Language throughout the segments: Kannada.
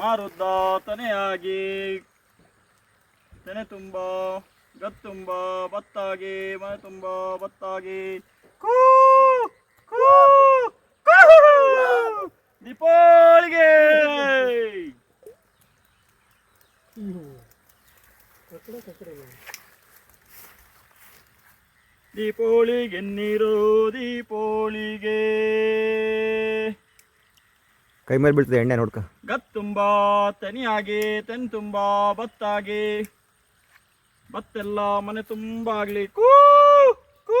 ಮಾರುದ್ದ ತನೆಯಾಗಿ ತೆನೆ ತುಂಬ ಗತ್ತುಂಬ ಬತ್ತಾಗಿ ಮನೆ ತುಂಬ ಬತ್ತಾಗಿ. ಕೂ. ದೀಪಾವಳಿಗೆ ದೀಪಾವಳಿಗೆ. ನೀರು ದೀಪಾವಳಿಗೆ ಕೈ ಮೇಲೆ ಬೀಳ್ತದೆ ಎಣ್ಣೆ ನೋಡ್ಕ. ಗತ್ತುಂಬ ತನಿಯಾಗಿ ತೆನ್ ತುಂಬಾ ಬತ್ತಾಗಿ. ಬತ್ತೆಲ್ಲ ಮನೆ ತುಂಬಾ ಆಗ್ಲಿ. ಕೂ ಕೂ.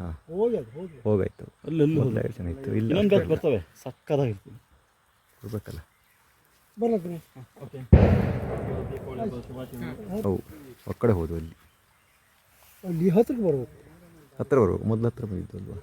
ಹಾಂ. ಹೋಗಿ ಅದು ಹೋಗಿ ಹೋಗಾಯ್ತು ಅಲ್ಲಲ್ಲಿ ಮೊದಲೇ ಯೋಚನೆ ಇತ್ತು. ಇಲ್ಲಿ ಇನ್ನೊಂದು ಬರ್ತವೆ. ಸಕ್ಕದಾಗಿರ್ತದೆ ಕೊಡ್ಬೇಕಲ್ಲ ಬರ್ಲತ್ತೀನಿ ಓಕೆ ದೀಪಾವಳಿ ಹಬ್ಬದ ಶುಭಾಶಯಗಳು. ಅವು ಆ ಕಡೆ ಹೋದ್ವು ಅಲ್ಲಿ. ಅಲ್ಲಿ ಹತ್ರಕ್ಕೆ ಬರ್ಬೇಕು. ಹತ್ರ ಬರ್ಬೇಕು. ಮೊದ್ಲು ಹತ್ರ ಬಂದಿದ್ದು ಅಲ್ವಾ?